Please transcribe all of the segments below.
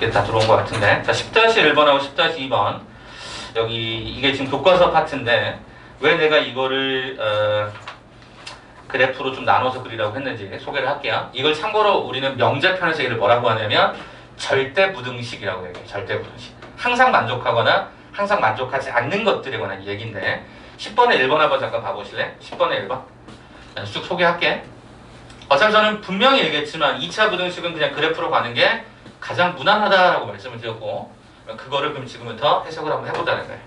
이렇게 다 들어온 것 같은데 자 10-1번하고 10-2번 여기 이게 지금 교과서 파트인데 왜 내가 이거를 어, 그래프로 좀 나눠서 그리라고 했는지 소개를 할게요. 이걸 참고로 우리는 명제편에서 얘를 뭐라고 하냐면 절대 부등식이라고 얘기해요. 절대 부등식. 항상 만족하거나 항상 만족하지 않는 것들에 관한 얘기인데 10번에 1번 한번 잠깐 봐보실래? 10번에 1번 쭉 소개할게. 어차피 저는 분명히 얘기했지만 2차 부등식은 그냥 그래프로 가는 게 가장 무난하다라고 말씀을 드렸고 그거를 그럼 지금부터 해석을 한번 해보자는 거예요.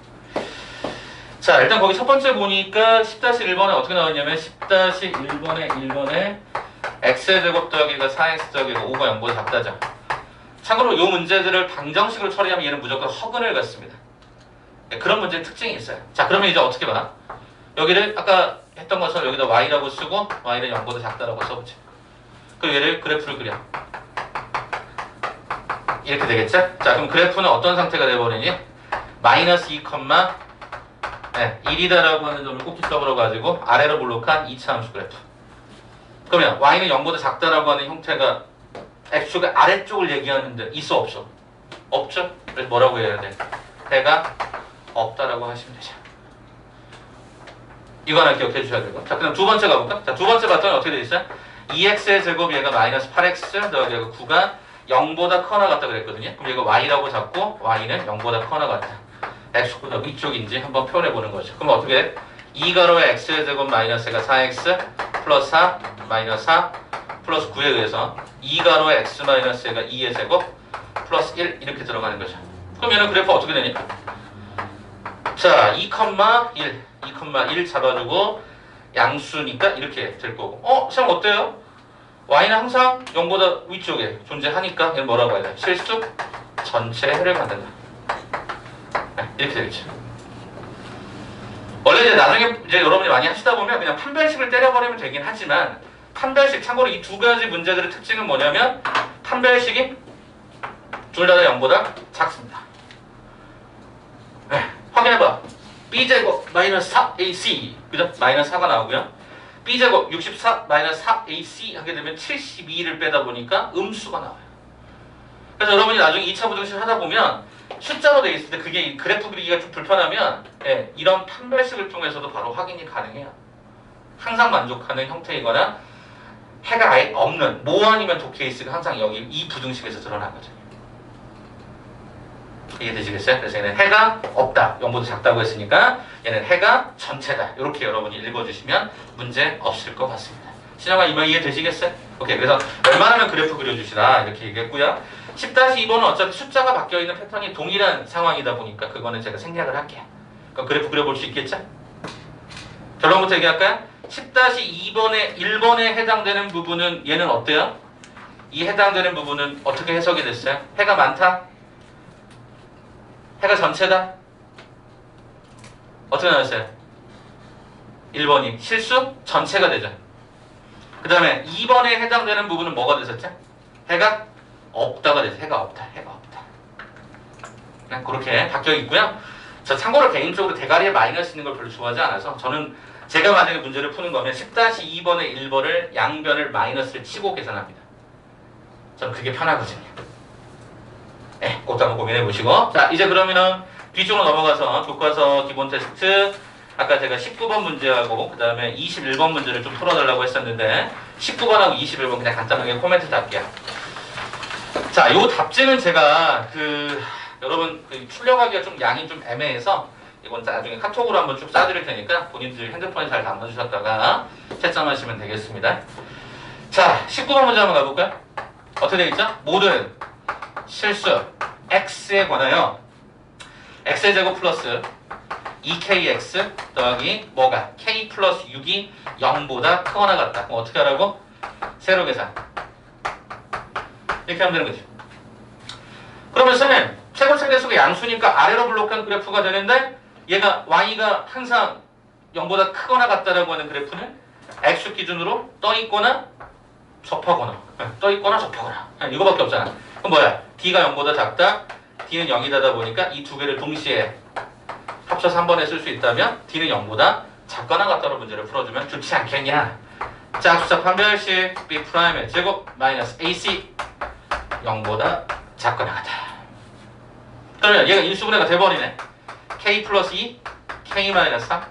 자 일단 거기 첫 번째 보니까 10-1번에 어떻게 나왔냐면 10-1번에 1번에 x의 제곱 더하기가 4x 더하기가 5가 0보다 작다죠. 참고로 이 문제들을 방정식으로 처리하면 얘는 무조건 허근을 갖습니다. 네, 그런 문제 특징이 있어요. 자 그러면 이제 어떻게 봐? 여기를 아까 했던 것처럼 여기다 y라고 쓰고 y는 0보다 작다라고 써보죠. 그리고 얘를 그래프를 그려. 이렇게 되겠죠? 자 그럼 그래프는 어떤 상태가 돼버리니? 마이너스 2, 네, 1이다라고 하는 점을 꼭 기억으로 가지고 아래로 볼록한 2차 함수 그래프. 그러면 y는 0보다 작다라고 하는 형태가 x축의 아래쪽을 얘기하는데 있어 없어? 없죠? 그래서 뭐라고 해야 돼? 해가 없다라고 하시면 되죠. 이거 하나 기억해 주셔야 되고. 자, 그럼 두 번째 가볼까? 자, 두 번째 봤더니 어떻게 돼 있어요? 2x의 제곱 얘가 마이너스 8x 더하기 얘가 9가 0보다 커나 같다 그랬거든요. 그럼 이거 y라고 잡고 y는 0보다 커나 같다. x보다 위쪽인지 한번 표현해 보는 거죠. 그럼 어떻게 돼? 2가로의 x의 제곱 마이너스가 4x 플러스 4 마이너스 4 플러스 9에 의해서 2가로의 x 마이너스 가 2의 제곱 플러스 1 이렇게 들어가는 거죠. 그럼 얘는 그래프 어떻게 되니? 자, 2, 1, 2,1 잡아주고 양수니까 이렇게 될 거고. 어, 참 어때요? Y는 항상 0보다 위쪽에 존재하니까 얘는 뭐라고 해야 돼? 실수 전체 해를 만든다. 네, 이렇게 되겠죠. 원래 이제 나중에 이제 여러분이 많이 하시다 보면 그냥 판별식을 때려버리면 되긴 하지만 판별식 참고로 이 두 가지 문제들의 특징은 뭐냐면 판별식이 둘 다 0보다 작습니다. 네, 확인해봐. b제곱 마이너스 4ac 그죠? 마이너스 4가 나오고요. B제곱 64 마이너스 4ac 하게 되면 72를 빼다 보니까 음수가 나와요. 그래서 여러분이 나중에 2차 부등식 하다 보면 숫자로 돼 있을 때 그게 그래프 그리기가 좀 불편하면 예, 이런 판별식을 통해서도 바로 확인이 가능해요. 항상 만족하는 형태이거나 해가 아예 없는 모 아니면 도 케이스가 항상 여기 이 부등식에서 드러나거든요. 이해되시겠어요? 그래서 얘는 해가 없다. 0보다 작다고 했으니까 얘는 해가 전체다. 이렇게 여러분이 읽어주시면 문제 없을 것 같습니다. 신영아 이말 이해되시겠어요? 오케이. 그래서 웬만하면 그래프 그려주시라 이렇게 얘기했고요. 10-2번은 어차피 숫자가 바뀌어있는 패턴이 동일한 상황이다 보니까 그거는 제가 생략을 할게요. 그럼 그래프 그려볼 수 있겠죠? 결론부터 얘기할까요? 10-2번에 1번에 해당되는 부분은 얘는 어때요? 이 해당되는 부분은 어떻게 해석이 됐어요? 해가 많다? 해가 전체다? 어떻게 나왔어요? 1번이 실수? 전체가 되죠. 그 다음에 2번에 해당되는 부분은 뭐가 됐었죠? 해가 없다가 돼서 해가 없다. 해가 없다. 그냥 그렇게 바뀌어 있고요. 저 참고로 개인적으로 대가리에 마이너스 있는 걸 별로 좋아하지 않아서 저는 제가 만약에 문제를 푸는 거면 10-2번에 1번을 양변을 마이너스를 치고 계산합니다. 저는 그게 편하거든요. 네, 그것도 한번 고민해 보시고 자 이제 그러면은 뒤쪽으로 넘어가서 교과서 기본 테스트 아까 제가 19번 문제하고 그 다음에 21번 문제를 좀 풀어달라고 했었는데 19번하고 21번 그냥 간단하게 코멘트 달게요. 자, 요 답지는 제가 그 여러분 그 출력하기가 좀 양이 좀 애매해서 이건 나중에 카톡으로 한번 쭉 쏴드릴 테니까 본인들 핸드폰에 잘 담아주셨다가 채점하시면 되겠습니다. 자, 19번 문제 한번 가볼까요? 어떻게 되겠죠? 모든 실수 x에 관하여 x의 제곱 플러스 2kx 더하기 뭐가 k 플러스 6이 0보다 크거나 같다. 그럼 어떻게 하라고? 세로 계산. 이렇게 하면 되는 거죠. 그러면 쌤, 최고 최대수가 양수니까 아래로 블록한 그래프가 되는데 얘가 y가 항상 0보다 크거나 같다라고 하는 그래프는 x 기준으로 떠 있거나 접하거나 떠 있거나 접하거나 이거밖에 없잖아. 그럼 뭐야? d가 0보다 작다, d는 0이다 보니까 이 두 개를 동시에 합쳐서 한 번에 쓸 수 있다면 d는 0보다 작거나 같다로 문제를 풀어주면 좋지 않겠냐? 짝수차 판별식 b 프라임의 제곱 마이너스 ac 0보다 작거 나가다. 그러면 얘가 인수분해가 돼버리네. k 플러스 2, k 마이너스 3,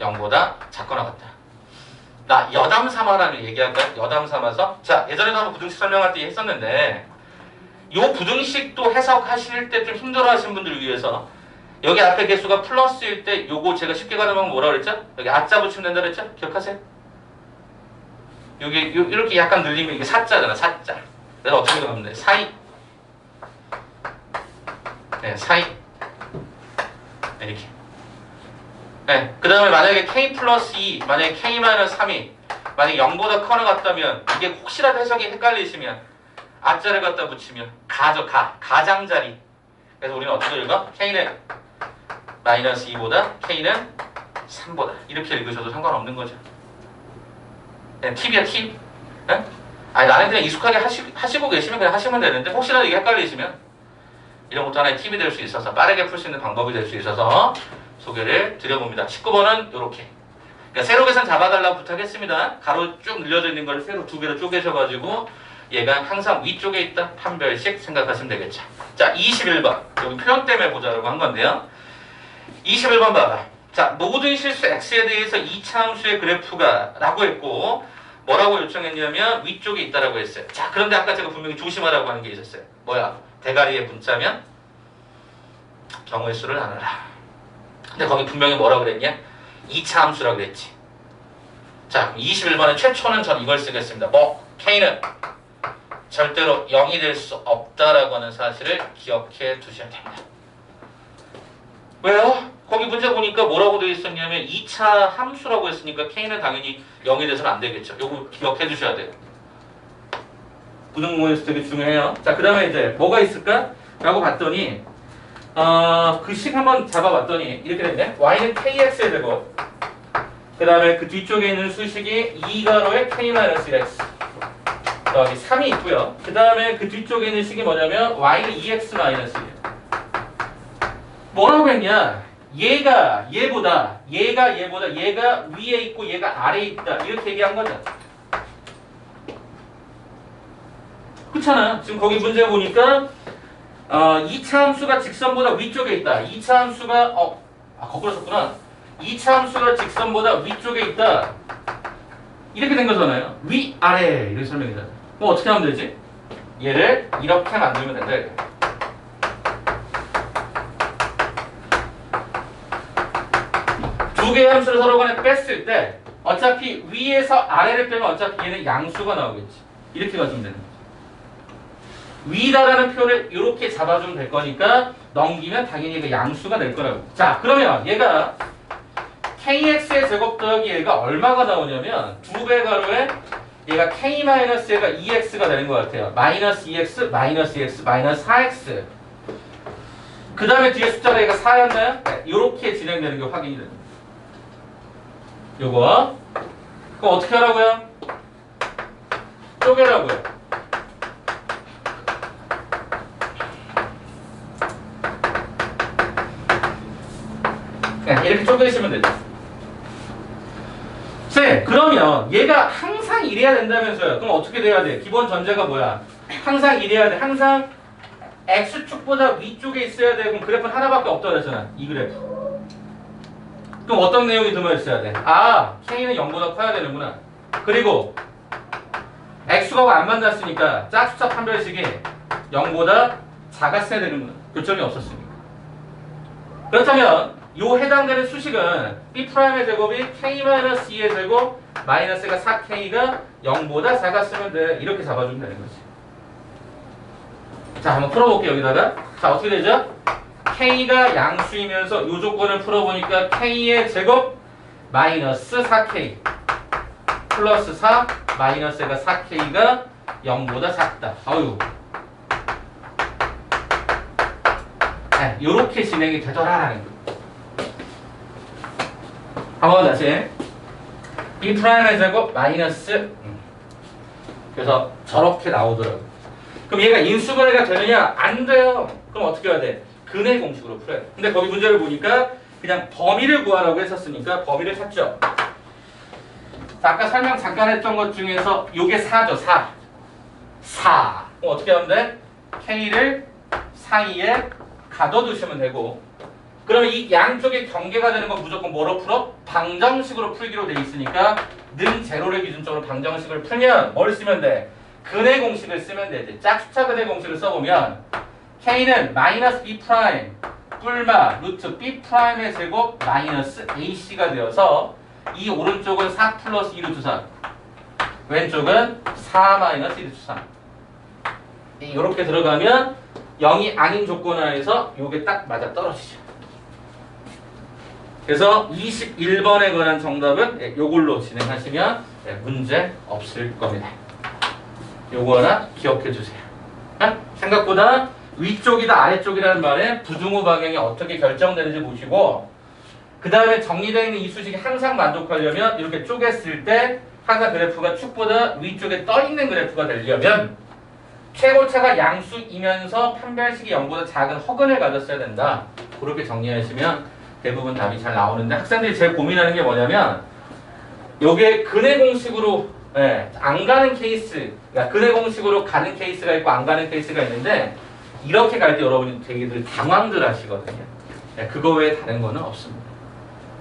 0보다 작거 나갔다. 나 여담 삼아라는 얘기할까요? 여담 삼아서 자 예전에도 한번 부등식 설명할 때 했었는데 요 부등식도 해석하실 때 좀 힘들어하시는 분들을 위해서 여기 앞에 개수가 플러스일 때 요거 제가 쉽게 가르면 뭐라 그랬죠? 여기 아자 붙이면 된다 그랬죠? 기억하세요? 여기 요, 이렇게 약간 늘리면 이게 사자잖아 사자 내가 어떻게 가면 돼? 사이 네 사이 네, 이렇게 네, 그 다음에 만약에 k 플러스 2, 만약에 k 마이너스 3이 만약에 0보다 커나 같다면 이게 혹시라도 해석이 헷갈리시면 아자를 갖다 붙이면 가죠 가. 가장자리. 그래서 우리는 어떻게 읽어? k는 마이너스 2보다 k는 3보다. 이렇게 읽으셔도 상관없는 거죠. 그냥 팁이야 팁. 네? 아니 나는 그냥 익숙하게 하시, 하시고 계시면 그냥 하시면 되는데 혹시라도 이게 헷갈리시면 이런 것도 하나의 팁이 될 수 있어서 빠르게 풀 수 있는 방법이 될 수 있어서 소개를 드려봅니다. 19번은 이렇게. 그러니까 세로 계산 잡아달라고 부탁했습니다. 가로 쭉 늘려져 있는 걸 세로 두 개로 쪼개셔가지고 얘가 항상 위쪽에 있다? 판별식 생각하시면 되겠죠. 자 21번. 여기 표현 때문에 보자라고 한 건데요. 21번 봐봐. 자 모든 실수 x에 대해서 2차 함수의 그래프가 라고 했고 뭐라고 요청했냐면 위쪽에 있다라고 했어요. 자 그런데 아까 제가 분명히 조심하라고 하는 게 있었어요. 뭐야? 대가리의 분자면 경우의 수를 나눠라. 근데 거기 분명히 뭐라고 그랬냐? 2차 함수라고 그랬지. 자 21번에 최초는 전 이걸 쓰겠습니다. 뭐? K는 절대로 0이 될 수 없다라고 하는 사실을 기억해 두셔야 됩니다. 왜요? 거기 문제 보니까 뭐라고 되어 있었냐면 2차 함수라고 했으니까 k는 당연히 0이 돼서는 안 되겠죠. 요거 기억해 두셔야 돼요. 부등모에서 되게 중요해요. 자, 그 다음에 이제 뭐가 있을까? 라고 봤더니 어, 그식 한번 잡아봤더니 이렇게 됐네. y는 kx에 되고 그 다음에 그 뒤쪽에 있는 수식이 2가로의 k-1x 더하기 3이 있고요. 그 다음에 그 뒤쪽에 있는 식이 뭐냐면 y는 2x 마이너스 1. 뭐라고 했냐? 얘가 얘보다 얘가 얘보다 얘가 위에 있고 얘가 아래에 있다 이렇게 얘기한 거죠. 그렇잖아. 지금 거기 문제 보니까 어, 2차 함수가 직선보다 위쪽에 있다. 2차 함수가 어, 아 거꾸로 썼구나. 2차 함수가 직선보다 위쪽에 있다. 이렇게 된 거잖아요. 위 아래 이렇게 설명이잖아. 그럼 어떻게 하면 되지? 얘를 이렇게 만들면 된다. 이거야. 두 개의 함수를 서로 간에 뺐을 때 어차피 위에서 아래를 빼면 어차피 얘는 양수가 나오겠지. 이렇게 가주면 되는 거지. 위다라는 표현을 이렇게 잡아주면 될 거니까 넘기면 당연히 그 양수가 될 거라고. 자, 그러면 얘가 kx의 제곱 더하기 얘가 얼마가 나오냐면 두 배 가로에 얘가 k-얘가 2x가 되는 것 같아요. 마이너스 2x, 마이너스 2x, 마이너스 4x. 그 다음에 뒤에 숫자가 얘가 4였나요? 네, 이렇게 진행되는 게 확인이 됩니다. 요거. 그럼 어떻게 하라고요? 쪼개라고요. 그냥 이렇게 쪼개시면 되죠. 쌤, 그러면 얘가 항상 이래야 된다면서요. 그럼 어떻게 돼야 돼? 기본 전제가 뭐야? 항상 이래야 돼. 항상 x축보다 위쪽에 있어야 돼. 그럼 그래프는 하나밖에 없다 그랬잖아. 이 그래프. 그럼 어떤 내용이 들어 있어야 돼? 아, k는 0보다 커야 되는구나. 그리고 x가 안 만났으니까 짝수차 판별식이 0보다 작았어야 되는구나. 교점이 없었으니까. 그렇다면 요 해당되는 수식은 B'의 제곱이 K-2의 제곱 마이너스가 4K가 0보다 작았으면 돼. 이렇게 잡아주면 되는 거지. 자, 한번 풀어볼게요, 여기다가. 자, 어떻게 되죠? K가 양수이면서 요 조건을 풀어보니까 K의 제곱 마이너스 4K 플러스 4 마이너스가 4K가 0보다 작다. 아유. 네, 요렇게 진행이 되더라라는 거. 한번 다시 B 프라임의 제곱 마이너스. 음. 그래서 저렇게 나오더라고. 그럼 얘가 인수분해가 되느냐? 안 돼요. 그럼 어떻게 해야 돼? 근의 공식으로 풀어야 돼. 근데 거기 문제를 보니까 그냥 범위를 구하라고 했었으니까 범위를 찾죠. 자, 아까 설명 잠깐 했던 것 중에서 요게 4죠 4 4 그럼 어떻게 하면 돼? K를 사이에 가둬두시면 되고 그러면 이 양쪽의 경계가 되는 건 무조건 뭐로 풀어? 방정식으로 풀기로 돼 있으니까 는 제로를 기준적으로 방정식을 풀면 뭘 쓰면 돼? 근의 공식을 쓰면 되지. 짝수차 근의 공식을 써보면 K는 마이너스 B 프라임 뿔마 루트 B 프라임의 제곱 마이너스 AC가 되어서 이 오른쪽은 4 플러스 2 루트 3 왼쪽은 4 마이너스 2 루트 3 이렇게 들어가면 0이 아닌 조건 하에서 요게 딱 맞아 떨어지죠. 그래서 21번에 관한 정답은 예, 요걸로 진행하시면 예, 문제 없을 겁니다. 요거 하나 기억해 주세요. 아, 생각보다 위쪽이다 아래쪽이라는 말에 부등호 방향이 어떻게 결정되는지 보시고 그 다음에 정리되어 있는 이 수식이 항상 만족하려면 이렇게 쪼갰을 때 항상 그래프가 축보다 위쪽에 떠 있는 그래프가 되려면 최고차가 양수이면서 판별식이 0보다 작은 허근을 가졌어야 된다. 그렇게 정리하시면 대부분 답이 잘 나오는데 학생들이 제일 고민하는 게 뭐냐면 요게 근의 공식으로 예, 안 가는 케이스, 그러니까 근의 공식으로 가는 케이스가 있고 안 가는 케이스가 있는데 이렇게 갈 때 여러분이 되게들 당황들 하시거든요. 예, 그거 외에 다른 거는 없습니다.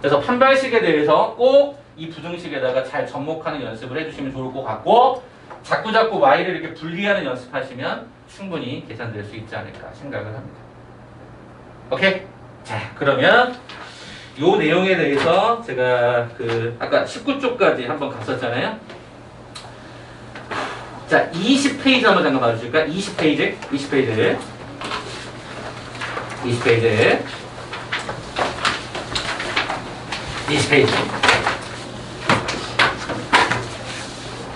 그래서 판별식에 대해서 꼭 이 부등식에다가 잘 접목하는 연습을 해주시면 좋을 것 같고 자꾸 자꾸 y를 이렇게 분리하는 연습하시면 충분히 계산될 수 있지 않을까 생각을 합니다. 오케이? 자 그러면 요 내용에 대해서 제가 그 아까 19쪽까지 한번 갔었잖아요. 자 20페이지 한번 잠깐 봐주실까? 20페이지, 20페이지, 20페이지, 20페이지.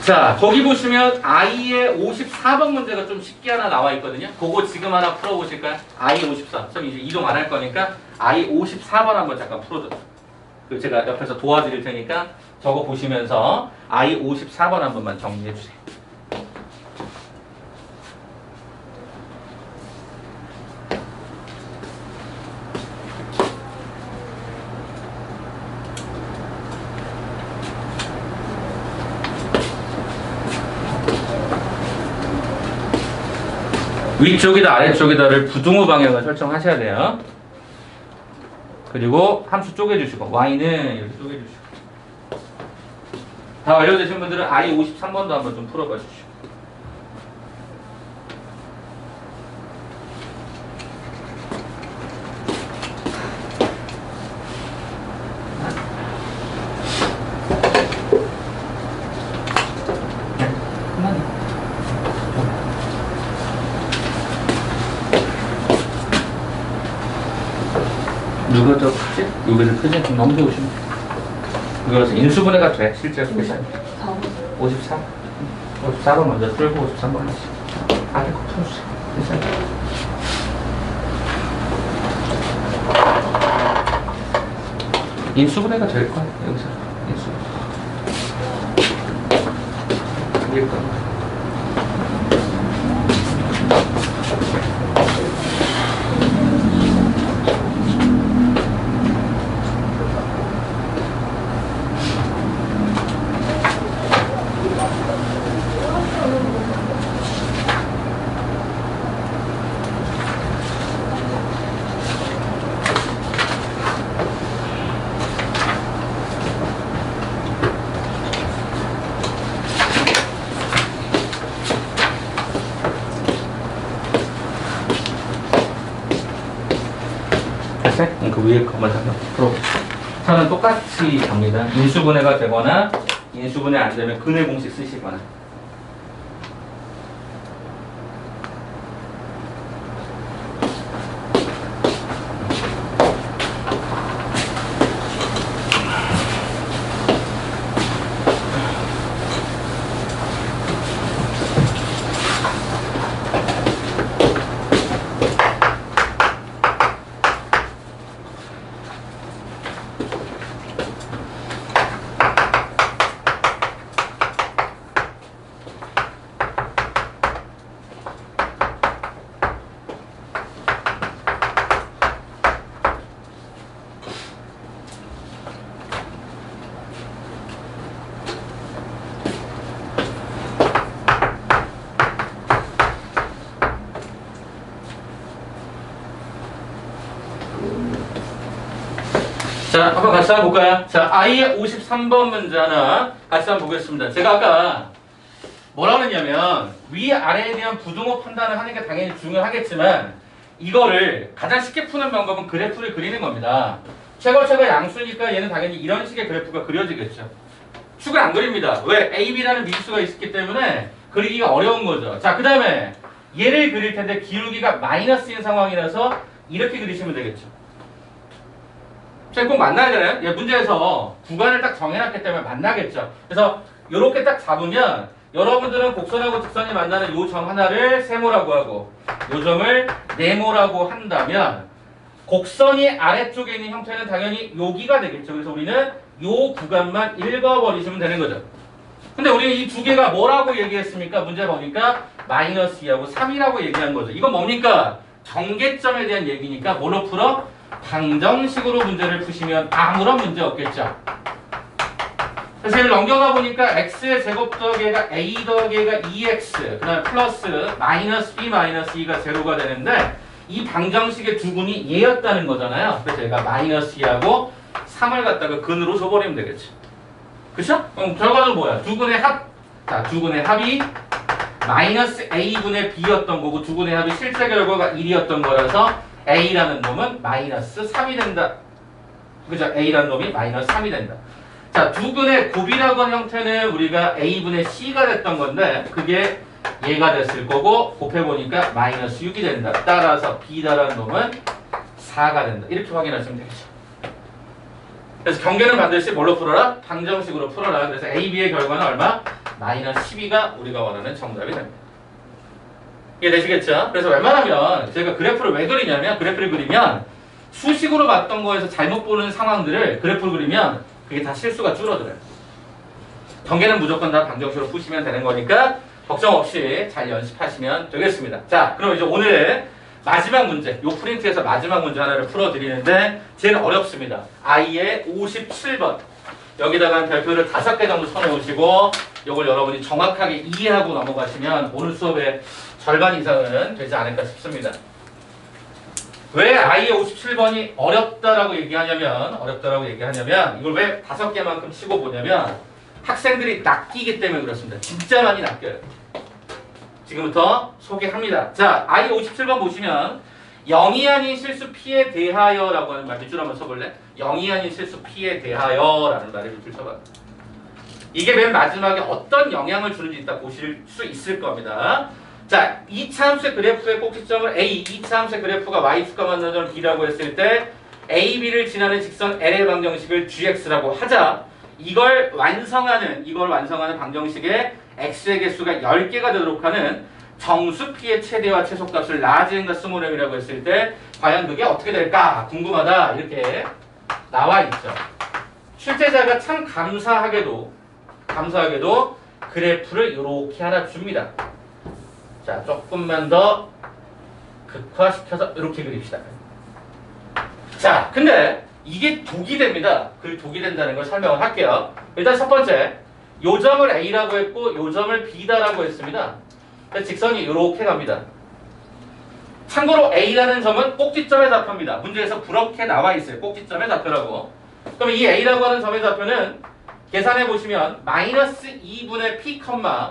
자, 거기 보시면 I의 54번 문제가 좀 쉽게 하나 나와 있거든요. 그거 지금 하나 풀어보실까요? I 54. 선 이제 이동 안 할 거니까 I 54번 한번 잠깐 풀어줘. 그 제가 옆에서 도와드릴 테니까 저거 보시면서 I 54번 한 번만 정리해 주세요. 위쪽이다 아래쪽이다를 부등호 방향을 설정하셔야 돼요. 그리고 함수 쪼개주시고 y는 이렇게 쪼개주시고 다 완료되신 분들은 i 53번도 한번 좀 풀어봐 주시고 누가 더 크지? 크지? 좀 넘겨오시면 돼. 이거라서 인수분해가 돼, 그것이 아니라. 53? 54번 먼저 풀고 53번 하시 아래 거 풀어주세요. 괜찮아요. 인수분해가 될 거야, 여기서. 인수. 일거야. 됐어요? 응, 그 위에 것만 잠깐 풀어. 갑니다. 인수분해가 되거나 인수분해 안 되면 근의 공식 쓰시거나. 같이 한번 볼까요? 자, I의 53번 문제 하나 같이 한번 보겠습니다. 제가 아까 뭐라고 했냐면 위아래에 대한 부등호 판단을 하는 게 당연히 중요하겠지만 이거를 가장 쉽게 푸는 방법은 그래프를 그리는 겁니다. 최고차가 양수니까 얘는 당연히 이런 식의 그래프가 그려지겠죠. 축을 안 그립니다. 왜? A, B라는 미수가 있기 때문에 그리기가 어려운 거죠. 자, 그 다음에 얘를 그릴 텐데 기울기가 마이너스인 상황이라서 이렇게 그리시면 되겠죠. 꼭 만나야 되나요? 예, 문제에서 구간을 딱 정해놨기 때문에 만나겠죠. 그래서 이렇게 딱 잡으면 여러분들은 곡선하고 직선이 만나는 요 점 하나를 세모라고 하고 요 점을 네모라고 한다면 곡선이 아래쪽에 있는 형태는 당연히 여기가 되겠죠. 그래서 우리는 요 구간만 읽어버리시면 되는 거죠. 근데 우리는 이 두 개가 뭐라고 얘기했습니까? 문제 보니까 마이너스 2하고 3이라고 얘기한 거죠. 이건 뭡니까? 경계점에 대한 얘기니까 뭘로 풀어? 방정식으로 문제를 푸시면 아무런 문제 없겠죠. 이걸 넘겨가 보니까 x의 제곱 더하기 가 a 더하기 가 2x 그 다음 플러스 마이너스 b 마이너스 2가 제로가 되는데 이 방정식의 두 분이 얘였다는 거잖아요. 그래서 얘가 마이너스 2하고 3을 갖다가 근으로 줘버리면 되겠지. 그쵸? 그럼 결과는 뭐야? 두 분의 합. 자, 두 분의 합이 마이너스 a분의 b였던 거고 두 분의 합이 실제 결과가 1이었던 거라서 a라는 놈은 마이너스 3이 된다. 그죠? a라는 놈이 마이너스 3이 된다. 자, 두 분의 곱이라고 하는 형태는 우리가 a분의 c가 됐던 건데 그게 얘가 됐을 거고 곱해보니까 마이너스 6이 된다. 따라서 b다라는 놈은 4가 된다. 이렇게 확인하시면 되겠죠. 그래서 경계는 반드시 뭘로 풀어라? 방정식으로 풀어라. 그래서 a, b의 결과는 얼마? 마이너스 12가 우리가 원하는 정답이 됩니다. 이해되시겠죠? 그래서 웬만하면 제가 그래프를 왜 그리냐면 그래프를 그리면 수식으로 봤던 거에서 잘못 보는 상황들을 그래프를 그리면 그게 다 실수가 줄어들어요. 경계는 무조건 다 방정식으로 푸시면 되는 거니까 걱정 없이 잘 연습하시면 되겠습니다. 자, 그럼 이제 오늘 마지막 문제, 요 프린트에서 마지막 문제 하나를 풀어드리는데 제일 어렵습니다. I의 57번. 여기다가 별표를 다섯 개 정도 쳐놓으시고 이걸 여러분이 정확하게 이해하고 넘어가시면 오늘 수업의 절반 이상은 되지 않을까 싶습니다. 왜 I의 57번이 어렵다라고 얘기하냐면 어렵다라고 얘기하냐면 이걸 왜 다섯 개만큼 치고 보냐면 학생들이 낚이기 때문에 그렇습니다. 진짜 많이 낚여요. 지금부터 소개합니다. 자, I 57번 보시면 영이 아닌 실수 P에 대하여라고 하는 말 밑줄 한번 써볼래? 영이 아닌 실수 P에 대하여라는 말을 밑줄 쳐봐. 이게 맨 마지막에 어떤 영향을 주는지 이따 보실 수 있을 겁니다. 자, 이 차함수의 그래프의 꼭지점을 A, 이 차함수의 그래프가 Y축과 만나는 점 B라고 했을 때 A, B를 지나는 직선 L의 방정식을 GX라고 하자 이걸 완성하는 이걸 완성하는 방정식의 x의 개수가 10개가 되도록 하는 정수 p의 최대와 최소값을 라지엔과 스몰엠이라고 했을 때 과연 그게 어떻게 될까 궁금하다 이렇게 나와 있죠. 출제자가 참 감사하게도 감사하게도 그래프를 이렇게 하나 줍니다. 자 조금만 더 극화시켜서 이렇게 그립시다. 자 근데 이게 독이 됩니다. 그 독이 된다는 걸 설명을 할게요. 일단 첫 번째, 요 점을 A라고 했고 요 점을 B다라고 했습니다. 직선이 이렇게 갑니다. 참고로 A라는 점은 꼭지점의 좌표입니다. 문제에서 그렇게 나와 있어요. 꼭지점의 좌표라고. 그럼 이 A라고 하는 점의 좌표는 계산해 보시면 마이너스 2분의 P,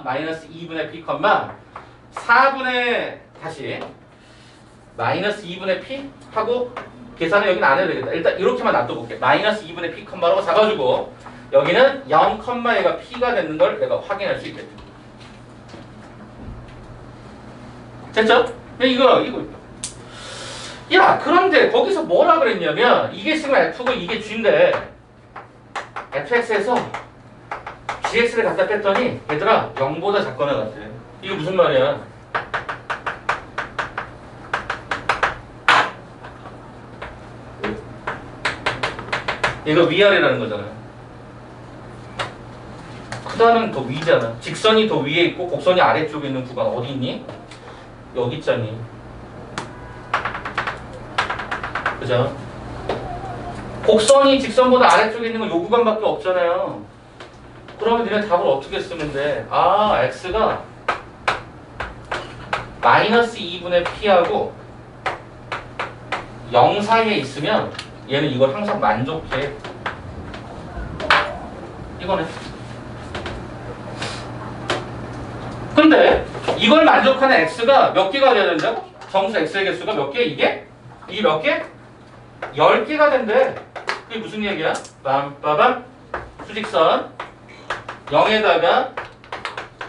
마이너스 2분의 P, 4분의 다시 마이너스 2분의 P 하고 계산을 여기는 안 해도 되겠다. 일단 이렇게만 놔둬볼게. 마이너스 2분의 p 컴마라고 잡아주고 여기는 0 컴마가 p가 되는 걸 내가 확인할 수 있겠다. 됐죠? 이거 이거 야 그런데 거기서 뭐라 그랬냐면 이게 시그마 f고 이게 g인데 fx에서 gx를 갖다 뺐더니 얘들아 0보다 작거나 같아. 이거 무슨 말이야? 얘가 위아래라는 거잖아요. 크다는 더 위잖아. 직선이 더 위에 있고 곡선이 아래쪽에 있는 구간 어디 있니? 여기 있잖니. 그죠? 곡선이 직선보다 아래쪽에 있는 건 요 구간밖에 없잖아요. 그러면 니네 답을 어떻게 쓰면 돼? 아, x가 마이너스 2분의 p하고 0 사이에 있으면 얘는 이걸 항상 만족해. 이거네. 근데 이걸 만족하는 x가 몇 개가 돼야 된다고? 정수 x의 개수가 몇 개? 이게? 이게 몇 개? 10개가 된대. 그게 무슨 얘기야? 빰빠밤 수직선 0에다가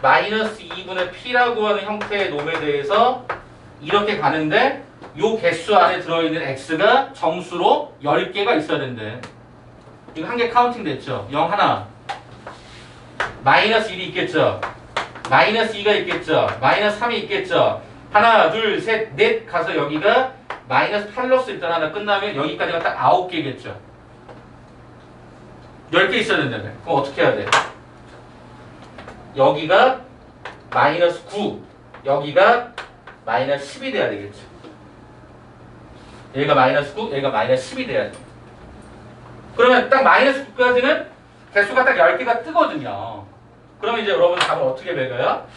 마이너스 2분의 p라고 하는 형태의 놈에 대해서 이렇게 가는데 요 개수 안에 들어있는 x가 정수로 10개가 있어야 된대. 이거 한 개 카운팅 됐죠? 0 하나. 마이너스 1이 있겠죠? 마이너스 2가 있겠죠? 마이너스 3이 있겠죠? 하나, 둘, 셋, 넷 가서 여기가 마이너스 8로스 일단 하나 끝나면 여기까지가 딱 9개겠죠? 10개 있어야 된다며. 그럼 어떻게 해야 돼? 여기가 마이너스 9, 여기가 마이너스 10이 돼야 되겠죠? 여기가 마이너스 9, 여기가 마이너스 10이 돼야 돼. 그러면 딱 마이너스 9까지는 개수가 딱 10개가 뜨거든요. 그러면 이제 여러분 답을 어떻게 매겨요?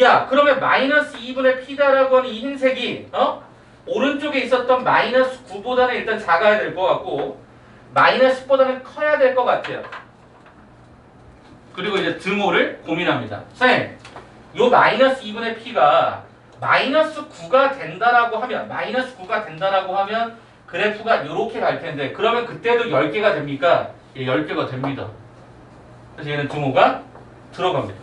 야, 그러면 마이너스 2분의 p다라고 하는 이 흰색이 어? 오른쪽에 있었던 마이너스 9보다는 일단 작아야 될 것 같고 마이너스 10보다는 커야 될 것 같아요. 그리고 이제 등호를 고민합니다. 쌤, 요 마이너스 2분의 p가 마이너스 9가 된다라고 하면 마이너스 9가 된다라고 하면 그래프가 이렇게 갈 텐데 그러면 그때도 10개가 됩니까? 예, 10개가 됩니다. 그래서 얘는 등호가 들어갑니다.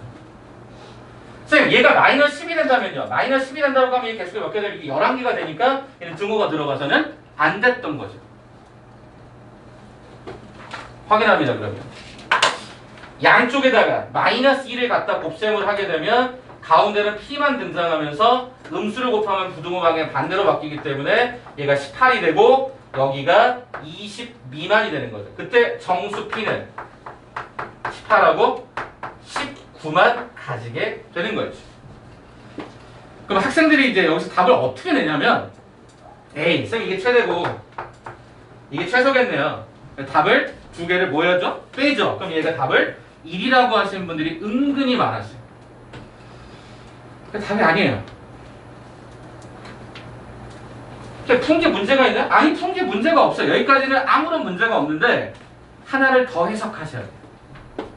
쌤, 얘가 마이너스 10이 된다면요. 마이너스 10이 된다고 하면 이 개수가 몇 개 되면 이게 11개가 되니까 얘는 등호가 들어가서는 안 됐던 거죠. 확인합니다, 그러면. 양쪽에다가 마이너스 1을 갖다 곱셈을 하게 되면 가운데는 P만 등장하면서 음수를 곱하면 부등호 방향 반대로 바뀌기 때문에 얘가 18이 되고 여기가 20 미만이 되는 거죠. 그때 정수 P는 18하고 19만 가지게 되는 거죠. 그럼 학생들이 이제 여기서 답을 어떻게 내냐면 에이 쌤 이게 최대고 이게 최소겠네요. 답을 두 개를 뭐 해야죠? 빼죠. 그럼 얘가 답을 1이라고 하시는 분들이 은근히 많았어요. 근데 답이 아니에요. 품기 문제가 있나요? 아니 품기 문제가 없어요. 여기까지는 아무런 문제가 없는데 하나를 더 해석하셔야 돼요.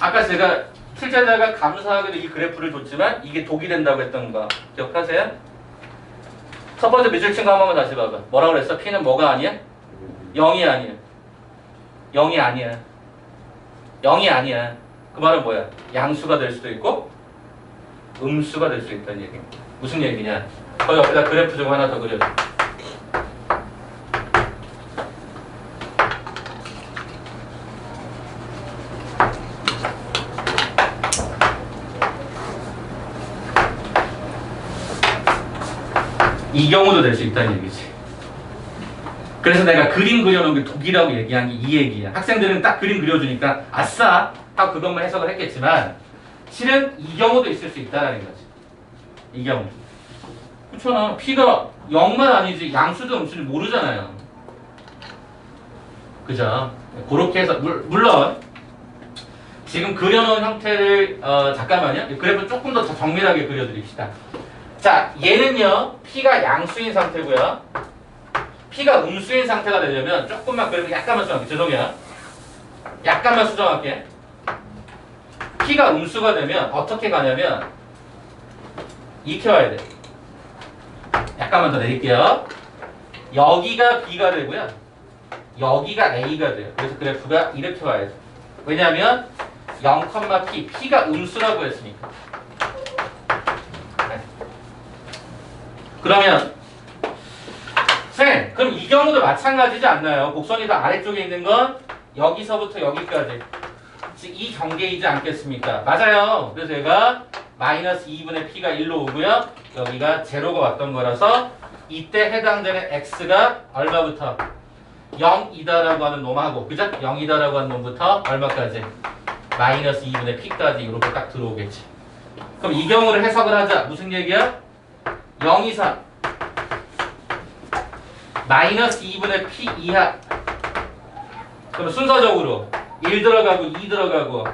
아까 제가 출제자가 감사하게도 이 그래프를 줬지만 이게 독이 된다고 했던 거 기억하세요? 첫 번째 밑줄 친거 한 번만 다시 봐봐. 뭐라고 그랬어? P는 뭐가 아니야? 0이 아니야. 0이 아니야. 0이 아니야. 그 말은 뭐야? 양수가 될 수도 있고 음수가 될 수 있다는 얘기입니다. 무슨 얘기냐? 거 옆에다 그래프 좀 하나 더 그려줘. 이 경우도 될 수 있다는 얘기지. 그래서 내가 그림 그려놓은 게 독이라고 얘기한 게 이 얘기야. 학생들은 딱 그림 그려주니까 아싸 하고 그것만 해석을 했겠지만 실은 이 경우도 있을 수 있다는 거지. 이 경우. 그렇잖아. P가 0만 아니지 양수도 음수를 모르잖아요. 그죠? 그렇게 해서 물, 물론 지금 그려놓은 형태를 어, 잠깐만요. 이 그래프 조금 더 정밀하게 그려드립시다. 자, 얘는요. P가 양수인 상태고요. P가 음수인 상태가 되려면 조금만 그래도 약간만 수정할게. 죄송해요. 약간만 수정할게. P가 음수가 되면 어떻게 가냐면 와야 돼. 약간만 더 내릴게요. 여기가 B가 되고요. 여기가 A가 돼요. 그래서 그래프가 이렇게 와야 돼. 왜냐하면 0, P, P가 음수라고 했으니까. 네. 그러면 쌤, 그럼 이 경우도 마찬가지지 않나요? 곡선이 더 아래쪽에 있는 건 여기서부터 여기까지 즉이 경계이지 않겠습니까? 맞아요. 그래서 얘가 마이너스 2분의 p가 1로 오고요. 여기가 제로가 왔던 거라서 이때 해당되는 x가 얼마부터 0이다라고 하는 놈하고 그죠? 0이다라고 하는 놈부터 얼마까지? 마이너스 2분의 p까지 이렇게 딱 들어오겠지. 그럼 이 경우를 해석을 하자. 무슨 얘기야? 0 이상 마이너스 2분의 p 이하 그럼 순서적으로 1 들어가고 2 들어가고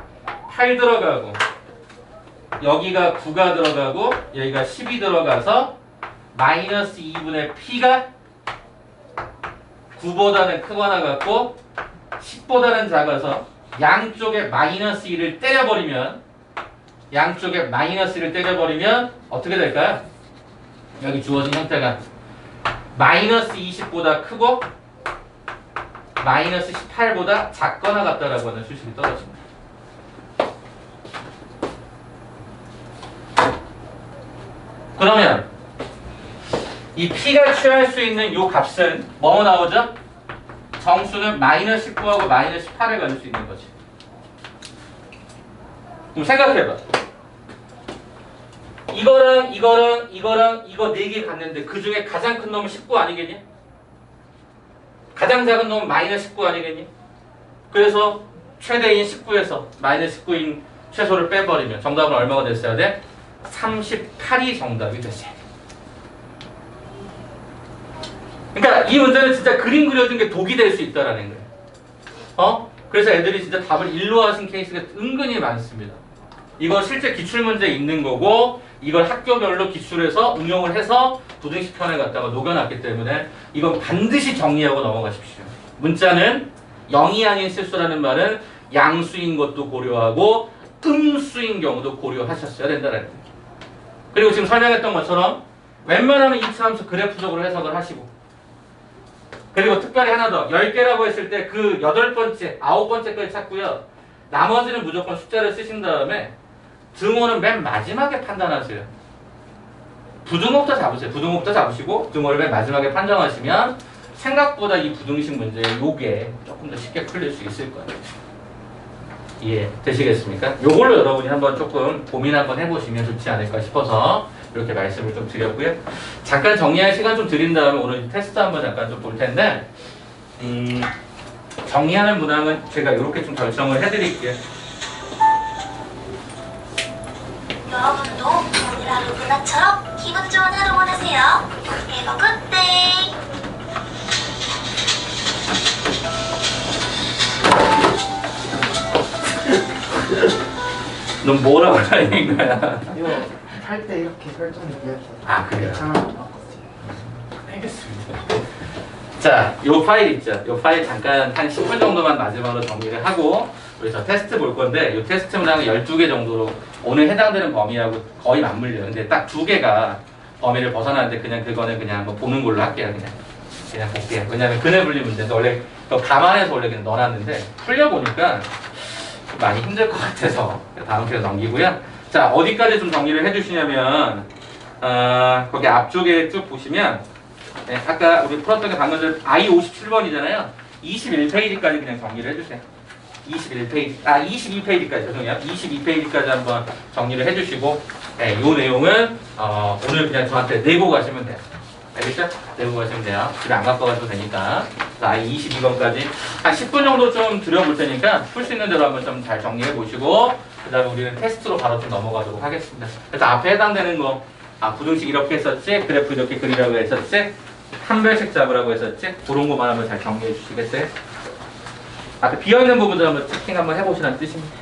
8 들어가고 여기가 9가 들어가고 여기가 10이 들어가서 마이너스 2분의 p가 9보다는 크거나 같고 10보다는 작아서 양쪽에 마이너스 1을 때려버리면 양쪽에 마이너스 1을 때려버리면 어떻게 될까요? 여기 주어진 형태가 마이너스 20보다 크고 마이너스 18보다 작거나 같다라고 하는 수식이 떨어집니다. 그러면 이 p가 취할 수 있는 요 값은 뭐 나오죠? 정수는 마이너스 19하고 마이너스 18을 가질 수 있는 거지. 그럼 생각해봐. 이거랑 이거랑 이거랑 이거 네 개 갔는데 그 중에 가장 큰 놈은 19 아니겠니? 가장 작은 놈은 마이너스 19 아니겠니? 그래서 최대인 19에서 마이너스 19인 최소를 빼버리면 정답은 얼마가 됐어야 돼? 38이 정답이 됐어야 돼. 그러니까 이 문제는 진짜 그림 그려준 게 독이 될 수 있다라는 거예요. 어? 그래서 애들이 진짜 답을 일로 하신 케이스가 은근히 많습니다. 이거 실제 기출문제 있는 거고 이걸 학교별로 기출해서 응용을 해서 부등식 편에 갖다가 녹여놨기 때문에 이건 반드시 정리하고 넘어가십시오. 문자는 0이 아닌 실수라는 말은 양수인 것도 고려하고 음수인 경우도 고려하셨어야 된다는 거예요. 그리고 지금 설명했던 것처럼 웬만하면 이차함수 그래프적으로 해석을 하시고 그리고 특별히 하나 더 10개라고 했을 때그 여덟 번째, 아홉 번째까지 찾고요. 나머지는 무조건 숫자를 쓰신 다음에 등호는 맨 마지막에 판단하세요. 부등호부터 잡으세요. 부등호부터 잡으시고 등호를 맨 마지막에 판정하시면 생각보다 이 부등식 문제 요게 조금 더 쉽게 풀릴 수 있을 거예요. 이해 되시겠습니까? 요걸로 여러분이 한번 조금 고민 한번 해보시면 좋지 않을까 싶어서 이렇게 말씀을 좀 드렸고요. 잠깐 정리할 시간 좀 드린 다음에 오늘 테스트 한번 잠깐 좀 볼 텐데 음, 정리하는 문항은 제가 이렇게 좀 결정을 해드릴게요. 여러분도 오늘 하루 문화처럼 기분 좋은 하루 보내세요. Have a good day. 넌 뭐라고 하는 거야? 이거 할 때 이렇게 설정이 되었어요. 아 그래요? 괜찮아 바꿨어요. 알겠습니다. 자, 요 파일 있죠? 요 파일 잠깐 한 10분 정도만 마지막으로 정리를 하고 우리 저 테스트 볼 건데 요 테스트 문항은 12개 정도로 오늘 해당되는 범위하고 거의 맞물려요. 근데 딱 두 개가 범위를 벗어나는데 그냥 그거는 그냥 한번 보는 걸로 할게요. 그냥. 그냥 볼게요. 왜냐면 근해 분리 문제인데 원래 감안해서 원래 그냥 넣어놨는데 풀려보니까 좀 많이 힘들 것 같아서 다음 주에 넘기고요. 자, 어디까지 좀 정리를 해주시냐면 어, 거기 앞쪽에 쭉 보시면 네, 아까 우리 풀었던 게 방금 전 I 57번이잖아요. 21페이지까지 그냥 정리를 해주세요. 21페이지, 아 22페이지까지 죄송해요. 22페이지까지 한번 정리를 해주시고, 네, 이 내용은 어, 오늘 그냥 저한테 내고 가시면 돼요. 알겠죠? 내고 가시면 돼요. 집에 안 갖고 가셔도 되니까. I 22번까지 한 10분 정도 좀 드려볼 테니까 풀 수 있는 대로 한번 좀 잘 정리해 보시고, 그 다음에 우리는 테스트로 바로 좀 넘어가도록 하겠습니다. 그래서 앞에 해당되는 거, 아 부등식 이렇게 했었지, 그래프 이렇게 그리라고 했었지, 한 별씩 잡으라고 했었지? 그런 것만 한번 잘 정리해 주시겠어요? 앞에 비어있는 부분들 한번 체킹 한번 해보시라는 뜻입니다.